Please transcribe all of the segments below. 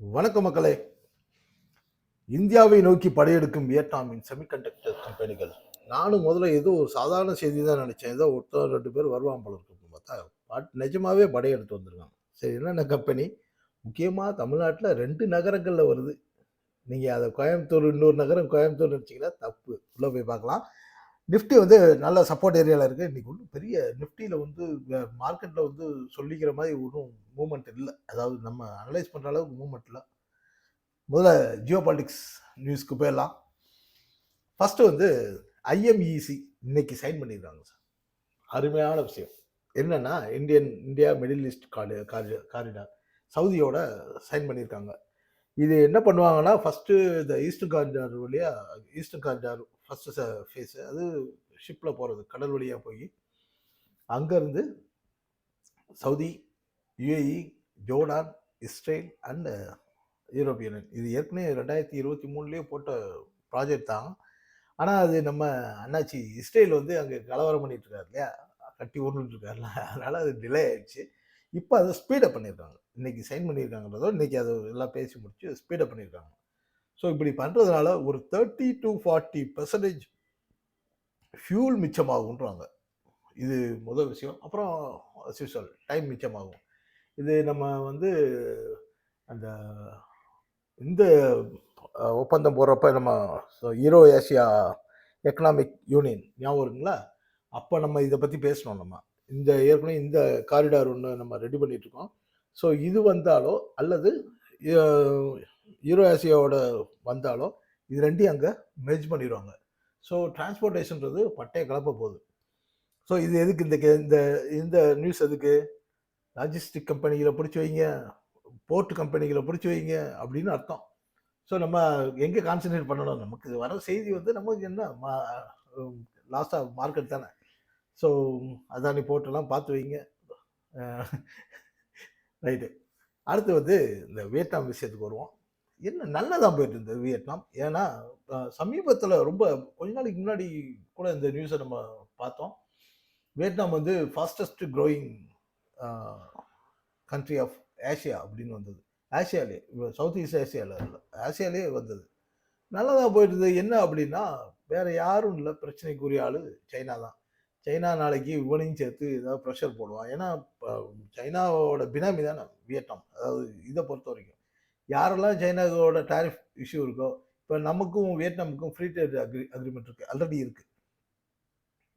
வணக்கம் மக்களே. இந்தியாவை நோக்கி படையெடுக்கும் வியட்நாமின் செமிகண்டக்டர் கம்பெனிகள் நானும் முதல்ல ஏதோ ஒரு சாதாரண செய்தி தான் நினச்சேன். ஏதோ ஒருத்தர் ரெண்டு பேர் வருவான் போல இருக்கும் பார்த்தா பட் நிஜமாவே படையெடுத்து வந்திருக்காங்க. சரி என்னென்ன கம்பெனி முக்கியமாக தமிழ்நாட்டில் ரெண்டு நகரங்களில் வருது. நீங்கள் அதை கோயம்புத்தூர் இன்னொரு நகரம் கோயம்புத்தூர் நினச்சிங்கன்னா தப்பு. உள்ளே போய் பார்க்கலாம். நிஃப்டி வந்து நல்ல சப்போர்ட் ஏரியாவில் இருக்குது இன்றைக்கி ஒன்றும் பெரிய நிஃப்டியில் வந்து மார்க்கெட்டில் வந்து சொல்லிக்கிற மாதிரி ஒன்றும் மூமெண்ட் இல்லை. அதாவது நம்ம அனலைஸ் பண்ணுற அளவுக்கு மூமெண்ட் இல்லை. முதல்ல ஜியோ பாலிட்டிக்ஸ் நியூஸ்க்கு போயிடலாம். ஃபஸ்ட்டு வந்து ஐஎம்இசி இன்னைக்கு சைன் பண்ணியிருக்காங்க சார் அருமையான விஷயம். என்னென்னா இந்தியன் இந்தியா மிடில் ஈஸ்ட் காரி காரிடார் சவுதியோட சைன் பண்ணியிருக்காங்க இது என்ன பண்ணுவாங்கன்னா ஃபஸ்ட்டு இந்த ஈஸ்டர்ன் காரிடார் வழியாக ஈஸ்டர்ன் காரிடார் ஃபஸ்ட்டு ஃபேஸு அது ஷிப்பில் போகிறது கடல் வழியாக போய் அங்கேருந்து Saudi UAE Jordan Israel and European இது ஏற்கனவே ரெண்டாயிரத்தி இருபத்தி மூணுலேயே போட்ட ப்ராஜெக்ட் தான். ஆனால் அது நம்ம அண்ணாச்சி இஸ்ரேல் வந்து அங்கே கலவரம் பண்ணிட்டு இருக்காரு இல்லையா? கட்டி ஊர்ந்துட்டுருக்காருல அதனால் அது டிலே ஆயிடுச்சு. இப்போ அதை ஸ்பீடப் பண்ணியிருக்காங்க இன்றைக்கி சைன் பண்ணியிருக்காங்கன்றதோ இன்றைக்கி அதை எல்லாம் பேசி முடிச்சு ஸ்பீடப் பண்ணியிருக்காங்க ஸோ இப்படி பண்ணுறதுனால ஒரு thirty to forty percentage fuel மிச்சமாகுன்றாங்க இது முதல் விஷயம். அப்புறம் யூஸ்வல் டைம் மிச்சமாகும். இது நம்ம வந்து அந்த இந்த ஒப்பந்தம் போடுறப்ப நம்ம ஈரோ ஏசியா எக்கனாமிக் யூனியன் ஞாபகம் இருக்குங்களா? அப்போ நம்ம இதை பற்றி பேசணும் நம்ம. இந்த ஏற்கனவே இந்த காரிடார் ஒன்று நம்ம ரெடி பண்ணிட்டு இருக்கோம். ஸோ இது வந்தாலோ அல்லது யூரோ ஆசியாவோட வந்தாலோ இது ரெண்டையும் அங்கே மெர்ஜ் பண்ணிடுவாங்க. ஸோ டிரான்ஸ்போர்ட்டேஷன்றது பட்டைய கலப்ப போகுது. ஸோ இது எதுக்கு இந்த கே- இந்த இந்த நியூஸ் எதுக்கு? லாஜிஸ்டிக் கம்பெனிகளை பிடிச்சி வைங்க போர்ட் கம்பெனிகளை பிடிச்சி வைங்க அப்படின்னு அர்த்தம். ஸோ நம்ம எங்கே கான்சென்ட்ரேட் பண்ணணும்? நமக்கு வர செய்தி வந்து நமக்கு என்ன? மா லாஸ்ட்டாக மார்க்கெட் தானே. ஸோ அதானி போர்ட்டெல்லாம் பார்த்து வைங்க. ரைட்டு அடுத்து வந்து இந்த வியட்நாம் விஷயத்துக்கு வருவோம். என்ன நல்லதாக போயிட்டு இருந்தது வியட்நாம்? ஏன்னா சமீபத்தில் ரொம்ப கொஞ்ச நாளைக்கு முன்னாடி கூட இந்த நியூஸை நம்ம பார்த்தோம். வியட்நாம் வந்து fastest growing country of Asia அப்படின்னு வந்தது. ஆசியாலே சவுத் ஈஸ்ட் ஏஷியாவில் இல்லை ஆசியாலே வந்தது. நல்லதாக போயிட்டு இருந்தது என்ன அப்படின்னா வேறு யாரும் இல்லை பிரச்சனைக்குரிய ஆள் சைனா தான். சைனா நாளைக்கு இவனையும் சேர்த்து ஏதாவது ப்ரெஷர் போடுவான். ஏன்னா சைனாவோட பினாமி தானே வியட்நாம். அதாவது இதை பொறுத்த வரைக்கும் யாரெல்லாம் சைனாவோட டாரிஃப் இஷ்யூ இருக்கோ இப்போ நமக்கும் வியட்நாமுக்கும் ஃப்ரீ ட்ரேட் அக்ரி அக்ரிமெண்ட் இருக்குது ஆல்ரெடி இருக்குது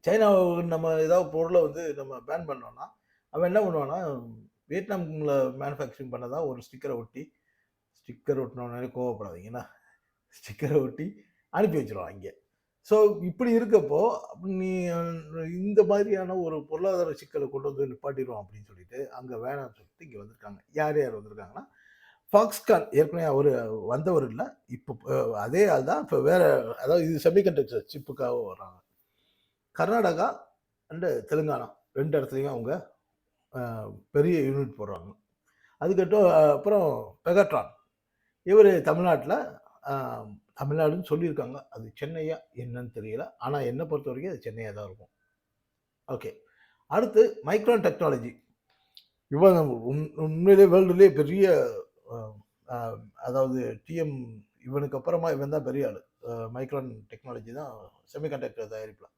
சைனாவுக்கு நம்ம ஏதாவது பொருளை வந்து நம்ம பேன் பண்ணோன்னா அவன் என்ன பண்ணுவான்னா வியட்நாமில் மேனுஃபேக்சரிங் பண்ணதான் ஒரு ஸ்டிக்கரை ஒட்டி ஸ்டிக்கர் ஒட்டினோடனே கோவப்படாதீங்கன்னா ஸ்டிக்கரை ஒட்டி அனுப்பி வச்சிருவான் இங்கே. ஸோ இப்படி இருக்கப்போ நீ இந்த மாதிரியான ஒரு பொருளாதார சிக்கலை கொண்டு வந்து நிப்பாட்டிடுவோம் அப்படின்னு சொல்லிட்டு அங்கே வேணாம்னு சொல்லிட்டு இங்கே வந்திருக்காங்க. யார் யார் வந்திருக்காங்கன்னா ஃபாக்ஸ்கான் ஏற்கனவே அவர் வந்தவர் இல்லை. இப்போ அதே ஆள் தான் இப்போ வேற அதாவது இது செமிகண்டக்டர் சிப்புக்காக வர்றாங்க. கர்நாடகா அண்டு தெலுங்கானா ரெண்டு இடத்துலையும் அவங்க பெரிய யூனிட் போடுறாங்க. அதுக்கட்டும் அப்புறம் பெகட்ரான் இவர் தமிழ்நாட்டில் தமிழ்நாடுன்னு சொல்லியிருக்காங்க. அது சென்னையா என்னன்னு தெரியல. ஆனால் என்னை பொறுத்த வரைக்கும் அது சென்னையாக தான் இருக்கும். ஓகே அடுத்து மைக்ரான் டெக்னாலஜி இவன் உண்- உண்மையிலே வேர்ல்டுலேயே பெரிய அதாவது டிஎம் இவனுக்கு அப்புறமா இவன் தான் பெரிய ஆள். மைக்ரான் டெக்னாலஜி தான் செமிகண்டக்டர் தயாரிப்பில்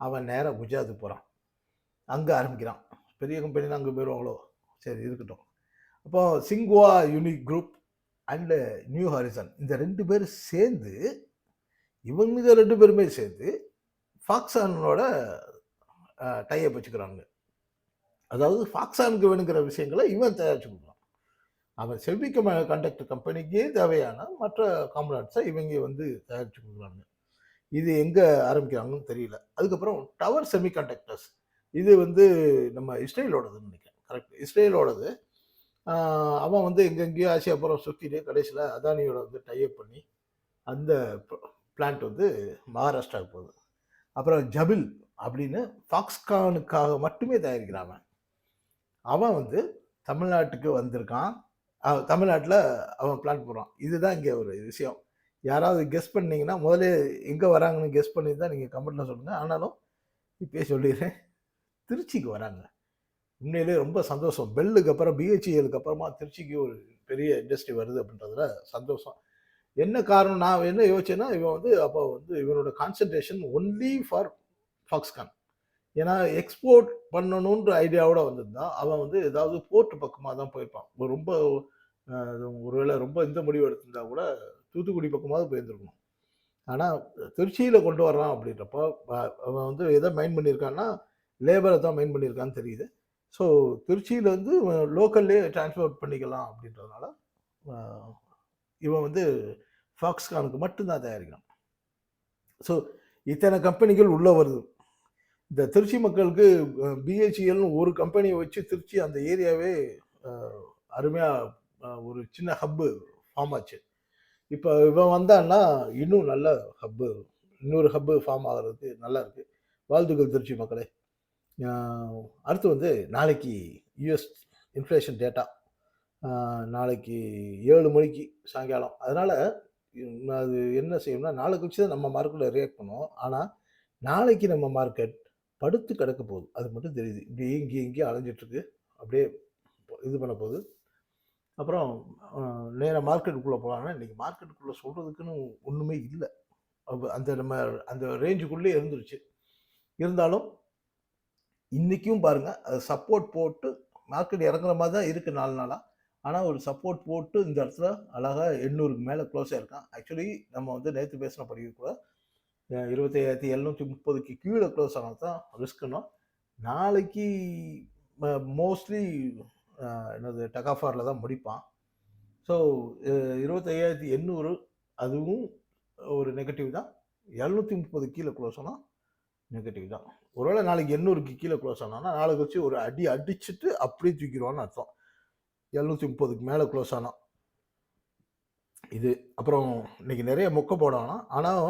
அவன் நேராக குஜராத்துக்கு போகிறான் அங்கே ஆரம்பிக்கிறான். பெரிய கம்பெனி அங்கே போயிடுவாங்களோ சரி இருக்கட்டும். அப்போ சிங்குவா unique group and New Horizon இந்த ரெண்டு பேரும் சேர்ந்து இவங்க ரெண்டு பேருமே சேர்ந்து ஃபாக்ஸானோட டைப் வச்சுக்கிறாங்க அதாவது ஃபாக்ஸானுக்கு வேணுங்கிற விஷயங்களை இவன் தயாரிச்சு கொடுக்குறான் அவன் செல்வி கண்டக்டர் கம்பெனிக்கே தேவையான மற்ற காம்பனண்ட்ஸை இவங்க வந்து தயாரிச்சு கொடுக்குறாங்க இது எங்கே ஆரம்பிக்கிறாங்கன்னு தெரியல. அதுக்கப்புறம் டவர் செமி கண்டக்டர்ஸ் இது வந்து நம்ம இஸ்ரேலோடதுன்னு நினைக்கிறேன். கரெக்ட் இஸ்ரேலோடது அவன் வந்து எங்கெங்கேயோ ஆசியா புறம் சுற்றிட்டு கடைசியில் அதானியோட வந்து டைப் பண்ணி அந்த பிளான்ட் வந்து மகாராஷ்டிராவுக்கு போகுது. அப்புறம் ஜபில் அப்படின்னு ஃபாக்ஸ்கானுக்காக மட்டுமே தயாரிக்கிறான் அவன். அவன் வந்து தமிழ்நாட்டுக்கு வந்திருக்கான். அவன் தமிழ்நாட்டில் அவன் பிளான் போடுறான். இதுதான் இங்கே ஒரு விஷயம். யாராவது கெஸ் பண்ணிங்கன்னா முதலே எங்கே வராங்கன்னு கெஸ் பண்ணி தான் நீங்கள் கமெண்ட்டில் சொல்லுங்கள் ஆனாலும் இப்பயே சொல்லிடுறேன். திருச்சிக்கு வராங்க. உண்மையிலே ரொம்ப சந்தோஷம். பெல்லுக்கு அப்புறம் பிஹெச்இஎலுக்கு அப்புறமா திருச்சிக்கு ஒரு பெரிய இண்டஸ்ட்ரி வருது அப்படின்றதுல சந்தோஷம். என்ன காரணம்? நான் என்ன யோசிச்சேன்னா இவன் வந்து அப்போ வந்து இவனோட கான்சன்ட்ரேஷன் ஒன்லி ஃபார் ஃபாக்ஸ்கான் ஏன்னா எக்ஸ்போர்ட் பண்ணணுன்ற ஐடியாவோட வந்திருந்தான் அவன் வந்து ஏதாவது போர்ட் பக்கமாக தான் போயிருப்பான். ரொம்ப ஒருவேளை ரொம்ப இந்த முடிவு எடுத்திருந்தா கூட தூத்துக்குடி பக்கமாவது போயிருந்துருக்கணும். ஆனால் திருச்சியில் கொண்டு வர்றான் அப்படின்றப்போ அவன் வந்து எதை மைண்ட் பண்ணியிருக்கான்னா லேபரை தான் மைண்ட் பண்ணியிருக்கான்னு தெரியுது. ஸோ திருச்சியில் வந்து லோக்கல்லே டிரான்ஸ்போர்ட் பண்ணிக்கலாம் அப்படின்றதுனால இவன் வந்து ஃபாக்ஸ்கானுக்கு மட்டும்தான் தயாரிக்கிறான். ஸோ இத்தனை கம்பெனிகள் உள்ளே வருது. இந்த திருச்சி மக்களுக்கு பிஹெச்இஎல்னு ஒரு கம்பெனியை வச்சு திருச்சி அந்த ஏரியாவே அருமையாக ஒரு சின்ன ஹப்பு ஃபார்ம் ஆச்சு. இப்போ இவன் வந்தான்னா இன்னும் நல்ல ஹப்பு இன்னொரு ஹப்பு ஃபார்ம் ஆகிறதுக்கு நல்லா இருக்கு. வாழ்த்துக்கள் திருச்சி மக்களே. அடுத்து வந்து நாளைக்கு யூஎஸ் இன்ஃப்ளேஷன் டேட்டா நாளைக்கு ஏழு மணிக்கு சாயங்காலம். அதனால் அது என்ன செய்யணும்னா நாளை கழிச்சு தான் நம்ம மார்க்கெட்டில் ரியாக்ட் பண்ணுவோம். ஆனால் நாளைக்கு நம்ம மார்க்கெட் படுத்து கிடக்க போகுது. அது மட்டும் தெரியுது. இப்படியே இங்கேயும் இங்கேயும் அலைஞ்சிட்ருக்கு. அப்படியே இது பண்ண போகுது. அப்புறம் நேராக மார்க்கெட்டுக்குள்ளே போகலான்னா இன்றைக்கி மார்க்கெட்டுக்குள்ளே சொல்கிறதுக்குன்னு ஒன்றுமே இல்லை. அந்த நம்ம அந்த ரேஞ்சுக்குள்ளே இருந்துருச்சு. இருந்தாலும் இன்றைக்கும் பாருங்கள் அது சப்போர்ட் போட்டு மார்க்கெட் இறங்குற மாதிரி தான் இருக்குது நாலு நாளாக ஆனால் ஒரு சப்போர்ட் போட்டு இந்த இடத்துல அழகாக எண்ணூறுக்கு மேலே க்ளோஸ் இருக்கான் ஆக்சுவலி நம்ம வந்து நேற்று பேசின படிக்க கூட இருபத்தையாயிரத்தி எழுநூற்றி முப்பதுக்கு கீழே க்ளோஸ் ஆனால் தான் ரிஸ்க்குன்னா நாளைக்கு மோஸ்ட்லி என்னது டகாஃபாரில் தான் முடிப்பான். ஸோ இருபத்தையாயிரத்தி எண்ணூறு அதுவும் ஒரு நெகட்டிவ் தான். எழுநூற்றி முப்பது கீழே க்ளோஸ் ஆனால் நெகட்டிவ் தான். ஒருவேளை நாளைக்கு எண்ணூறுக்கு கீழே க்ளோஸ் ஆனான்னா நாளைக்கு வச்சு ஒரு அடி அடிச்சுட்டு அப்படியே தூக்கிடுவான்னு அர்த்தம். எழுநூற்றி முப்பதுக்கு மேலே க்ளோஸ் ஆனால் இது அப்புறம் இன்னைக்கு நிறைய மொக்க போடணும் ஆனால்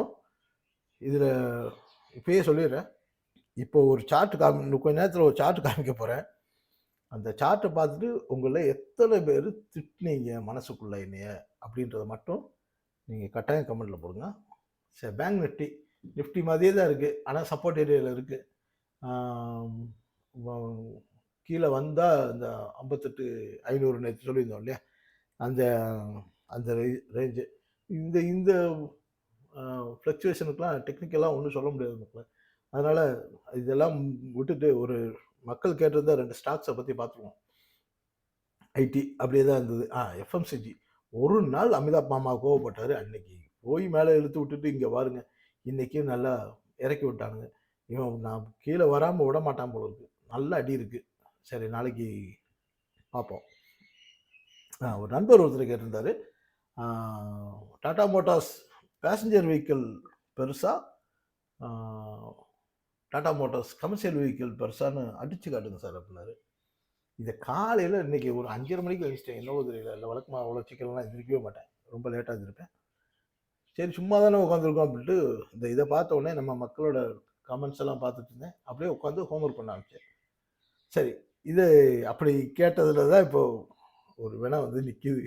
இதில் இப்பயே சொல்லிடுறேன். இப்போ ஒரு சார்ட் காமி கொஞ்ச நேரத்தில் ஒரு சார்ட் காமிக்க போகிறேன் அந்த சார்ட்டை பார்த்துட்டு உங்களை எத்தனை பேர் திட்டினீங்க மனசுக்குள்ள என்னைய அப்படின்றத மட்டும் நீங்கள் கட்டாயம் கமெண்ட்டில் போடுங்க. சரி பேங்க் நிஃப்டி நிஃப்டி மாதிரியே தான் இருக்குது ஆனால் சப்போர்ட் ஏரியாவில் இருக்குது கீழே வந்தால் இந்த ஐம்பத்தெட்டு ஐநூறு நேற்று சொல்லியிருந்தோம் இல்லையா? அந்த அந்த ரேஞ்சு இந்த இந்த ஃப்ளக்சுவேஷனுக்குலாம் டெக்னிக்கலாக ஒன்றும் சொல்ல முடியாது மக்கள். அதனால் இதெல்லாம் விட்டுட்டு ஒரு மக்கள் கேட்டிருந்தா ரெண்டு ஸ்டாக்ஸை பற்றி பார்த்துருவோம். ஐடி அப்படியே தான் இருந்தது. ஆ எஃப்எம்சிஜி ஒரு நாள் அமிதாப் மாமா கோவப்பட்டார். அன்னைக்கு போய் மேலே இழுத்து விட்டுட்டு இங்கே பாருங்க இன்றைக்கும் நல்லா இறக்கி விட்டானுங்க. இவன் நான் கீழே வராமல் விட மாட்டான் போல இருக்கு. நல்ல அடி இருக்குது சரி நாளைக்கு பார்ப்போம். ஒரு நண்பர் ஒருத்தர் கேட்டிருந்தாரு. டாடா மோட்டார்ஸ் பேசஞ்சர் வெஹிக்கிள் பெருசாக டாடா மோட்டார்ஸ் கமர்ஷியல் வெஹிக்கிள் பெருசான்னு அடித்து காட்டுங்க சார் அப்படின்னாரு. இதை காலையில் இன்னைக்கு ஒரு அஞ்சரை மணிக்கு வச்சுட்டேன். என்னவோ தெரியல. இல்லை வழக்கமாக அவ்வளோ சிக்கல்லாம் எந்திரிக்கவே மாட்டேன். ரொம்ப லேட்டாக இருந்திருப்பேன் சரி சும்மா தானே உட்காந்துருக்கோம் அப்படின்ட்டு இந்த இதை பார்த்த உடனே நம்ம மக்களோட கமெண்ட்ஸ் எல்லாம் பார்த்துட்டு இருந்தேன். அப்படியே உட்காந்து ஹோம்ஒர்க் பண்ண ஆரம்பிச்சேன். சரி இது அப்படி கேட்டதில் தான் இப்போது ஒரு வினா வந்து நிற்கிது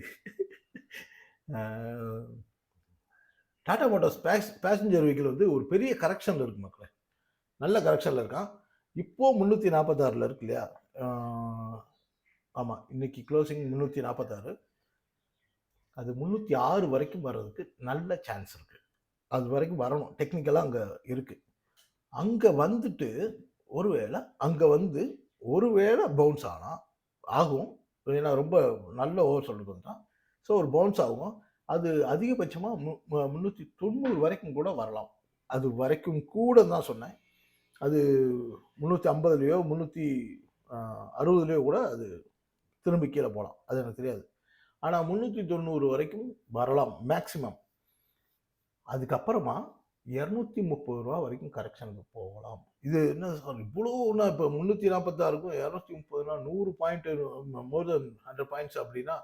டாடா மோட்டார்ஸ் பேஸ் பேசஞ்சர் வெஹிக்கிள் வந்து ஒரு பெரிய கரெக்ஷனில் இருக்கு மக்களே. நல்ல கரெக்ஷனில் இருக்கான். இப்போ முந்நூற்றி நாற்பத்தாறில் இருக்கு இல்லையா? ஆமாம் இன்னைக்கு க்ளோசிங் முந்நூற்றி நாற்பத்தாறு அது முந்நூற்றி ஆறு வரைக்கும் வர்றதுக்கு நல்ல சான்ஸ் இருக்குது அது வரைக்கும் வரணும். டெக்னிக்கலாக அங்கே இருக்குது அங்கே வந்துட்டு ஒருவேளை அங்கே வந்து ஒருவேளை பவுன்ஸ் ஆனால் ஆகும். ஏன்னா ரொம்ப நல்ல ஓவர் சொல்லுறது தான் ஸோ ஒரு பவுன்ஸ் ஆகும். அது அதிகபட்சமாக மு முந்நூற்றி தொண்ணூறு வரைக்கும் கூட வரலாம். அது வரைக்கும் கூட தான் சொன்னேன். அது முந்நூற்றி ஐம்பதுலேயோ முந்நூற்றி அறுபதுலேயோ கூட அது திரும்பி கீழே போகலாம். அது எனக்கு தெரியாது. ஆனால் முந்நூற்றி தொண்ணூறு வரைக்கும் வரலாம் மேக்சிமம். அதுக்கப்புறமா இரநூத்தி முப்பது ரூபா வரைக்கும் கரெக்ஷனுக்கு போகலாம். இது என்ன சார் இவ்வளோனா இப்போ முந்நூற்றி நாற்பத்தாறுக்கும் இரநூத்தி முப்பதுனா நூறு point more than hundred points அப்படின்னா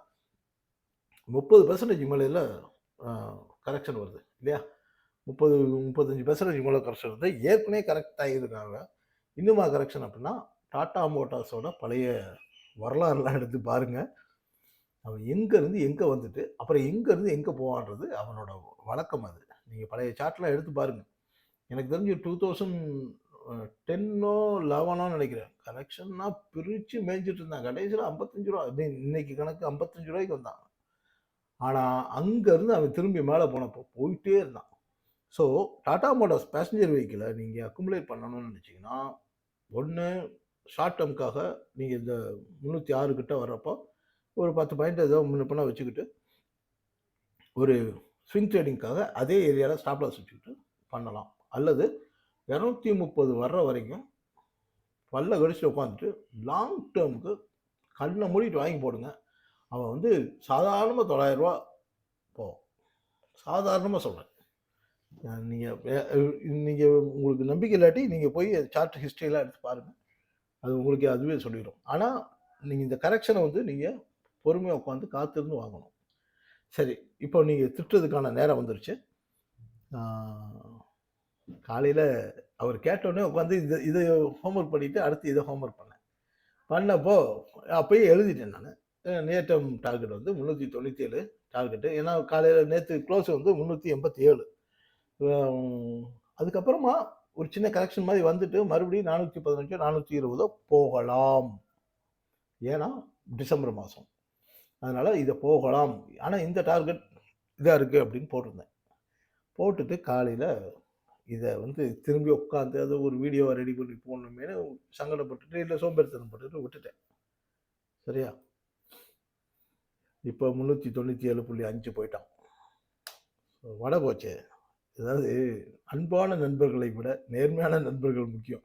முப்பது பர்சன்டேஜ் மேலையில் கரெக்ஷன் வருது இல்லையா? முப்பது முப்பத்தஞ்சு பர்சன்டேஜ் மேலே கரெக்ஷன் வருது. ஏற்கனவே கரெக்ட் ஆகியிருக்காங்க இன்னுமா கரெக்ஷன் அப்படின்னா டாடா மோட்டார்ஸோட பழைய வரலாறுலாம் எடுத்து பாருங்கள் அவன் எங்கேருந்து எங்கே வந்துட்டு அப்புறம் எங்கேருந்து எங்கே போவான்றது அவனோட வழக்கம் அது. நீங்கள் பழைய சார்ட்லாம் எடுத்து பாருங்கள் எனக்கு தெரிஞ்சு டூ தௌசண்ட் டென்னோ லெவனோ நினைக்கிறேன். கரெக்ஷன்னா பிரித்து மேய்ஞ்சிட்டு இருந்தான். கடைசியில் ஐம்பத்தஞ்சு ரூபா இன்னைக்கு கணக்கு ஐம்பத்தஞ்சு ரூபாய்க்கு வந்தான். ஆனால் அங்கேருந்து அவன் திரும்பி மேலே போனப்போ போயிட்டே இருந்தான். ஸோ டாடா மோட்டார்ஸ் பேசஞ்சர் வெஹிக்கிளை நீங்கள் அக்குமுலேட் பண்ணணும்னு நினச்சிங்கன்னா ஒன்று ஷார்ட் டேர்முக்காக நீங்கள் இந்த முந்நூற்றி ஆறு கிட்ட வர்றப்போ ஒரு பத்து பாயிண்ட் ஏதோ முன்ன பண்ண வச்சுக்கிட்டு ஒரு ஸ்விங் ட்ரேடிங்க்காக அதே ஏரியாவில் ஸ்டாப் லாஸ் வச்சுக்கிட்டு பண்ணலாம். அல்லது இரநூத்தி முப்பது வர்ற வரைக்கும் பல்ல கடிச்சு உட்காந்துட்டு லாங் டேர்முக்கு கண்ணை மூடிட்டு வாங்கி போடுங்க. அவன் வந்து சாதாரணமாக தொள்ளாயிரரூவா போவோம் சாதாரணமாக சொல்கிறேன் நீங்கள் நீங்கள் உங்களுக்கு நம்பிக்கை இல்லாட்டி நீங்கள் போய் சார்ட் ஹிஸ்ட்ரியெலாம் எடுத்து பாருங்கள் அது உங்களுக்கு அதுவே சொல்லிடும். ஆனால் நீங்கள் இந்த கரெக்ஷனை வந்து நீங்கள் பொறுமையாக உட்காந்து காத்திருந்து வாங்கணும். சரி இப்போ நீங்கள் திட்டுறதுக்கான நேரம் வந்துருச்சு. காலையில் அவர் கேட்டோடனே உட்காந்து இது இதை ஹோம்ஒர்க் பண்ணிவிட்டு அடுத்து இதை ஹோம்ஒர்க் பண்ணேன். பண்ணப்போ அப்போயே எழுதிட்டேன் நான். நேற்றம் டார்கெட் வந்து முந்நூற்றி தொண்ணூற்றி ஏழு டார்கெட்டு ஏன்னா காலையில் நேற்று க்ளோஸ் வந்து முந்நூற்றி எண்பத்தி ஏழு அதுக்கப்புறமா ஒரு சின்ன கரெக்ஷன் மாதிரி வந்துட்டு மறுபடியும் நானூற்றி பதினஞ்சோ நானூற்றி இருபதோ போகலாம். ஏன்னா டிசம்பர் மாதம் அதனால் இதை போகலாம். ஆனால் இந்த டார்கெட் இதாக இருக்குது அப்படின்னு போட்டிருந்தேன். போட்டுட்டு காலையில் இதை வந்து திரும்பி உட்காந்து அதை ஒரு வீடியோவை ரெடி பண்ணி போடணுமேனு சங்கடப்பட்டுட்டு இல்லை சோம்பேறித்தனம் பட்டுட்டு விட்டுட்டேன். சரியா? இப்போ முந்நூற்றி தொண்ணூற்றி ஏழு புள்ளி அஞ்சு போயிட்டான். வடை போச்சு. அதாவது அன்பான நண்பர்களை விட நேர்மையான நண்பர்கள் முக்கியம்.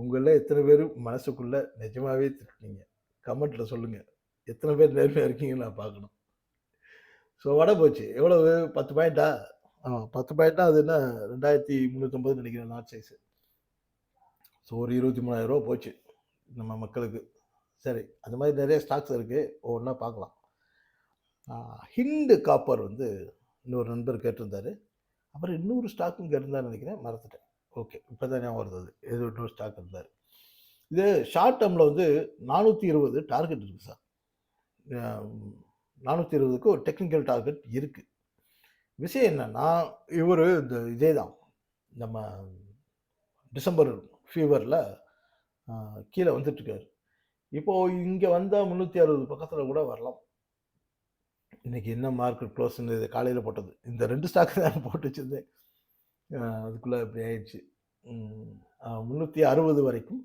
உங்களில் எத்தனை பேர் மனசுக்குள்ளே நிஜமாகவே திட்டினீங்க கமெண்ட்டில் சொல்லுங்கள் எத்தனை பேர் நேர்மையாக இருக்கீங்கன்னு நான் பார்க்கணும். ஸோ வடை போச்சு. எவ்வளவு? பத்து பாயிண்டா? ஆ பத்து பாயிண்ட்னா அது என்ன? ரெண்டாயிரத்தி முந்நூற்றம்பது நினைக்கிறேன் நாட் சைஸு ஸோ ஒரு இருபத்தி மூணாயிரரூவா போச்சு நம்ம மக்களுக்கு. சரி அது மாதிரி நிறைய ஸ்டாக்ஸ் இருக்குது ஒவ்வொன்றா பார்க்கலாம். ஹிண்டு காப்பர் வந்து இன்னொரு நண்பர் கேட்டிருந்தாரு. அப்புறம் இன்னொரு ஸ்டாக்கும் கேட்டிருந்தாரு நினைக்கிறேன் மறந்துட்டேன். ஓகே இப்போ தான் ஞாபகம் வருது ஏதோ இன்னொரு ஸ்டாக் இருந்தார். இது ஷார்ட் டேர்மில் வந்து நானூற்றி இருபது டார்கெட் இருக்குது சார் நானூற்றி இருபதுக்கு ஒரு டெக்னிக்கல் டார்கெட் இருக்குது விஷயம் என்னென்னா இவர் இந்த இதே தான். நம்ம டிசம்பர் ஃபீவரில் கீழே வந்துட்டுருக்காரு இப்போது இங்கே வந்தால் முந்நூற்றி அறுபது பக்கத்தில் கூட வரலாம். இன்றைக்கி என்ன மார்க்கெட் க்ளோஸ்ன்னு இது காலையில் போட்டது. இந்த ரெண்டு ஸ்டாக் தான் போட்டு வச்சுருந்தேன். அதுக்குள்ளே இப்படி ஆயிடுச்சு. முந்நூற்றி அறுபது வரைக்கும்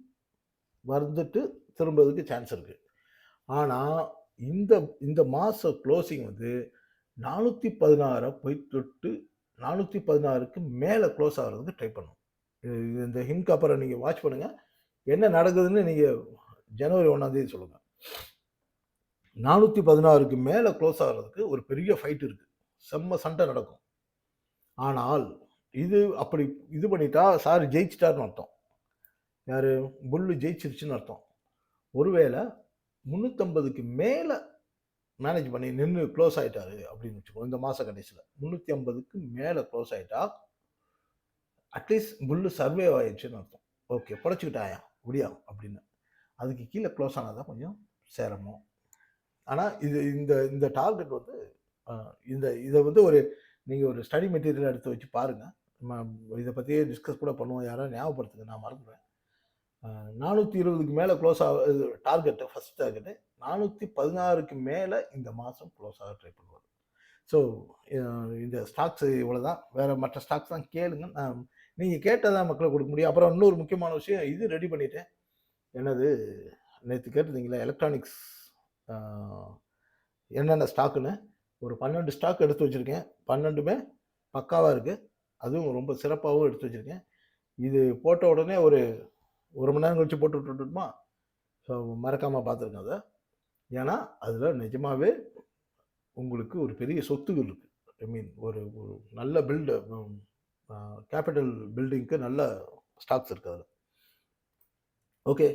வந்துட்டு திரும்புறதுக்கு சான்ஸ் இருக்குது ஆனால் இந்த இந்த மாத க்ளோசிங் வந்து நானூற்றி பதினாறை போய் தொட்டு நானூற்றி பதினாறுக்கு மேலே க்ளோஸ் ஆகிறதுக்கு ட்ரை பண்ணும் இந்த ஹிம் காப்பரை நீங்கள் வாட்ச் பண்ணுங்கள் என்ன நடக்குதுன்னு நீங்கள் ஜனவரி ஒன்றாந்தேதி சொல்லுங்கள் நானூற்றி பதினாறுக்கு மேலே க்ளோஸ் ஆகிறதுக்கு ஒரு பெரிய ஃபைட் இருக்குது செம்ம சண்டை நடக்கும். ஆனால் இது அப்படி இது பண்ணிட்டா சார் ஜெயிச்சிட்டாருன்னு அர்த்தம். யார்? புல்லு ஜெயிச்சிருச்சுன்னு அர்த்தம். ஒருவேளை முந்நூற்றம்பதுக்கு மேலே மேனேஜ் பண்ணி நின்று க்ளோஸ் ஆகிட்டாரு அப்படின்னு வச்சுக்கோ இந்த மாத கடைசியில். முந்நூற்றி ஐம்பதுக்கு மேலே க்ளோஸ் ஆகிட்டா அட்லீஸ்ட் புல்லு சர்வே ஆயிடுச்சுன்னு அர்த்தம். ஓகே புடச்சிக்கிட்டாயா? முடியாது அப்படின்னு. அதுக்கு கீழே க்ளோஸ் ஆனால் தான் கொஞ்சம் சேரணும் ஆனால் இது இந்த இந்த டார்கெட் வந்து இந்த இதை வந்து ஒரு நீங்கள் ஒரு ஸ்டடி மெட்டீரியல் எடுத்து வச்சு பாருங்கள் இதை பற்றியே டிஸ்கஸ் கூட பண்ணுவோம். யாராவது ஞாபகப்படுத்துங்க நான் மறந்துடுவேன். நானூற்றி இருபதுக்கு மேலே க்ளோஸ் ஆக டார்கெட்டு ஃபஸ்ட் டார்கெட்டு நானூற்றி பதினாறுக்கு மேலே இந்த மாதம் க்ளோஸ் ஆக ட்ரை பண்ணுவார். ஸோ இந்த ஸ்டாக்ஸ் இவ்வளோ தான் வேறு மற்ற ஸ்டாக்ஸ் தான் கேளுங்க. நான் நீங்கள் கேட்டால் தான் மக்களை கொடுக்க முடியும். அப்புறம் இன்னொரு முக்கியமான விஷயம் இது ரெடி பண்ணிட்டேன். என்னது நேற்று கேட்டிருந்தீங்களா எலக்ட்ரானிக்ஸ் என்னென்ன ஸ்டாக்குன்னு ஒரு பன்னெண்டு ஸ்டாக் எடுத்து வச்சுருக்கேன். பன்னெண்டுமே பக்காவாக இருக்குது அதுவும் ரொம்ப சிறப்பாகவும் எடுத்து வச்சுருக்கேன். இது போட்ட உடனே ஒரு ஒரு மணி நேரம் கழிச்சு போட்டு விட்டுட்டுமா? ஸோ மறக்காமல் பார்த்துருக்கேன் அதை. ஏன்னா அதில் நிஜமாகவே உங்களுக்கு ஒரு பெரிய சொத்துகள் இருக்குது ஐ மீன் ஒரு ஒரு நல்ல பில்டு கேபிட்டல் பில்டிங்க்கு நல்ல ஸ்டாக்ஸ் இருக்குது அதில். ஓகே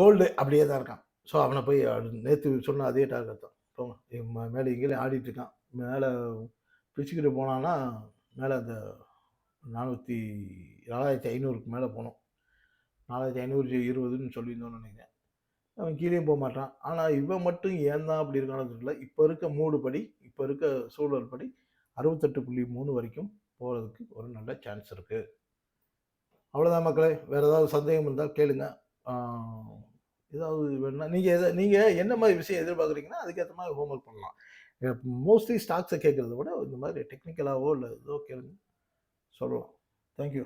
கோல்டு அப்படியே தான் இருக்கான். ஸோ அவனை போய் நேற்று சொன்ன அதே டார்கெட் தான். போங்க மேலே இங்கேயும் ஆடிட்டு இருக்கான். மேலே பிச்சுக்கிட்டு போனான்னா மேலே அந்த நானூற்றி நாலாயிரத்தி ஐநூறுக்கு மேலே போனோம். நாலாயிரத்தி ஐநூறு இருபதுன்னு சொல்லியிருந்தோம்னு நினைக்கிறேன். அவன் கீழேயும் போக மாட்டான். ஆனால் இவன் மட்டும் ஏன் தான் அப்படி இருக்கானு தெரியல. இப்போ இருக்க மூடு படி இப்போ இருக்க சூழல் படி அறுபத்தெட்டு புள்ளி மூணு வரைக்கும் போகிறதுக்கு ஒரு நல்ல சான்ஸ் இருக்குது அவ்வளோதான் மக்களே. வேறு ஏதாவது சந்தேகம் இருந்தால் கேளுங்கள் ஏதாவது வேணும்னா நீங்கள் எதை நீங்கள் என்ன மாதிரி விஷயம் எதிர்பார்க்குறீங்கன்னா அதுக்கேற்ற மாதிரி ஹோம்ஒர்க் பண்ணலாம் மோஸ்ட்லி ஸ்டாக்ஸை கேட்குறத விட இந்த மாதிரி டெக்னிக்கலாகவோ இல்லை ஏதோ கேளுங்க. சொல்லலாம். தேங்க்யூ